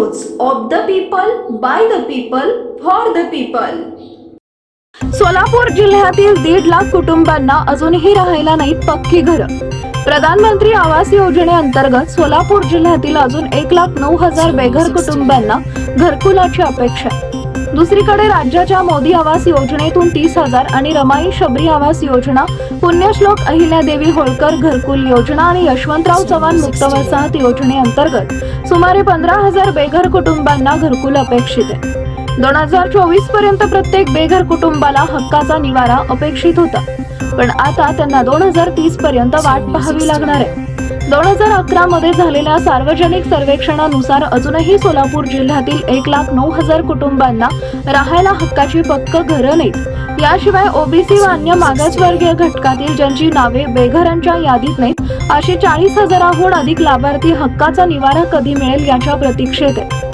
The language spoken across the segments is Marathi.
Use of the people by the people for the people Solapur जिल्ह्यातील दीड लाख कुटुंबांना अजूनही राहायला नाहीत पक्की घरं प्रधानमंत्री आवास योजनेअंतर्गत सोलापूर जिल्ह्यातील अजून एक लाख नऊ हजार बेघर कुटुंबांना घरकुलाची अपेक्षा आहे. दुसरीकडे राज्याच्या मोदी आवास योजनेतून तीस हजार आणि रमाई शबरी आवास योजना पुण्यश्लोक अहिल्यादेवी होळकर घरकुल योजना आणि यशवंतराव चव्हाण मुक्त वसाहत योजनेअंतर्गत सुमारे पंधरा हजार बेघर कुटुंबांना घरकुल अपेक्षित आहे. दोन हजार चोवीसपर्यंत प्रत्येक बेघर कुटुंबाला हक्काचा निवारा अपेक्षित होता. पण आता त्यांना दोन हजार तीस पर्यंत वाट पाहावी लागणार आहे. दोन हजार अकरा मध्ये झालेल्या सार्वजनिक सर्वेक्षणानुसार अजूनही सोलापूर जिल्ह्यातील एक लाख नऊ हजार कुटुंबांना राहायला हक्काची पक्क घरं नाहीत. याशिवाय ओबीसी व अन्य मागासवर्गीय घटकातील ज्यांची नावे बेघरांच्या यादीत नाहीत अशी चाळीस हजाराहून अधिक लाभार्थी हक्काचा निवारा कधी मिळेल याच्या प्रतीक्षेत आहे.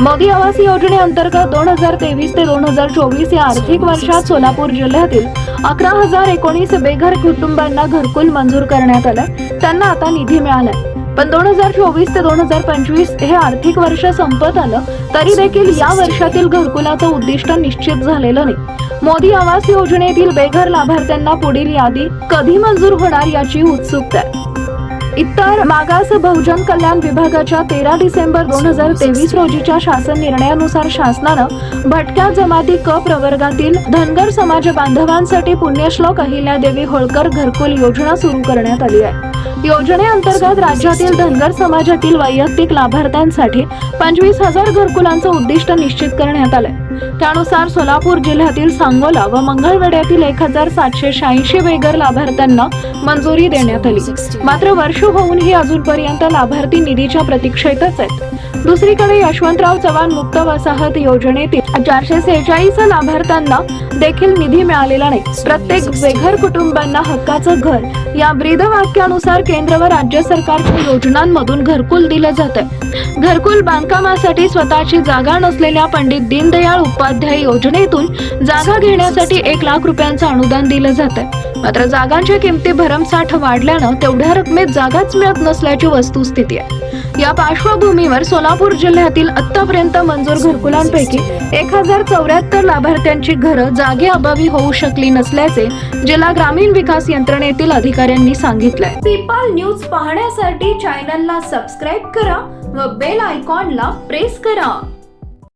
मोदी आवास योजनेअंतर्गत दोन हजार तेवीस ते दोन हजार चोवीस या आर्थिक वर्षात सोलापूर जिल्ह्यातील अकरा हजार एकोणीस बेघर कुटुंबांना घरकुल मंजूर करण्यात आलं. त्यांना आता निधी मिळालाय. पण दोन हजार चोवीस ते दोन हजार पंचवीस हे आर्थिक वर्ष संपत आलं तरी देखील या वर्षातील घरकुलाचं उद्दिष्ट निश्चित झालेलं नाही. मोदी आवास योजनेतील बेघर लाभार्थ्यांना पुढील यादी कधी मंजूर होणार याची उत्सुकता आहे. इतर मागास बहुजन कल्याण विभागाच्या तेरा डिसेंबर दोन हजार तेवीस रोजीच्या शासन निर्णयानुसार शासनानं भटक्या जमाती क प्रवर्गातील धनगर समाज बांधवांसाठी पुण्यश्लोक अहिल्यादेवी होळकर घरकुल योजना सुरू करण्यात आली आहे. योजनेअंतर्गत राज्यातील धनगर समाजातील वैयक्तिक लाभार्थ्यांसाठी पंचवीस हजार घरकुलांचं उद्दिष्ट निश्चित करण्यात आलंय. त्यानुसार सोलापूर जिल्ह्यातील सांगोला व मंगळवेड्यातील एक हजार सातशे शहाऐंशी बेघर लाभार्थ्यांना मंजुरी देण्यात आली. मात्र वर्ष होऊनही अजूनपर्यंत लाभार्थी निधीच्या प्रतीक्षेतच आहेत. दुसरीकडे यशवंतराव चव्हाण मुक्त वसाहत योजनेतील चारशे सेहेचाळीस लाभार्थ्यांना देखील निधी मिळालेला नाही. प्रत्येक बेघर कुटुंबांना हक्काचं घर या ब्रीद वाक्यानुसार केंद्र व राज्य सरकारच्या योजनांमधून घरकुल दिलं जातं घरकुल बांधकामासाठी स्वतःची जागा नसलेल्या पंडित दीनदयाळ उपाध्याय योजनेतून जागा घेण्यासाठी एक लाख रुपयांचं अनुदान दिलं जातं मात्र जागांच्या किमती भरमसाठ वाढल्यानं तेवढ्या रकमेत जागाच मिळत नसल्याची वस्तुस्थिती आहे. या पार्श्वभूमीवर सोलापूर जिल्ह्यातील आतापर्यंत मंजूर घरकुलांपैकी एक हजार चौऱ्याहत्तर लाभार्थ्यांची घरं जागेअभावी होऊ शकली नसल्याचे जिल्हा ग्रामीण विकास यंत्रणेतील अधिकाऱ्यांनी सांगितलंय. पीपल न्यूज पाहण्यासाठी चॅनलला सबस्क्राईब करा व बेल आयकॉनला प्रेस करा.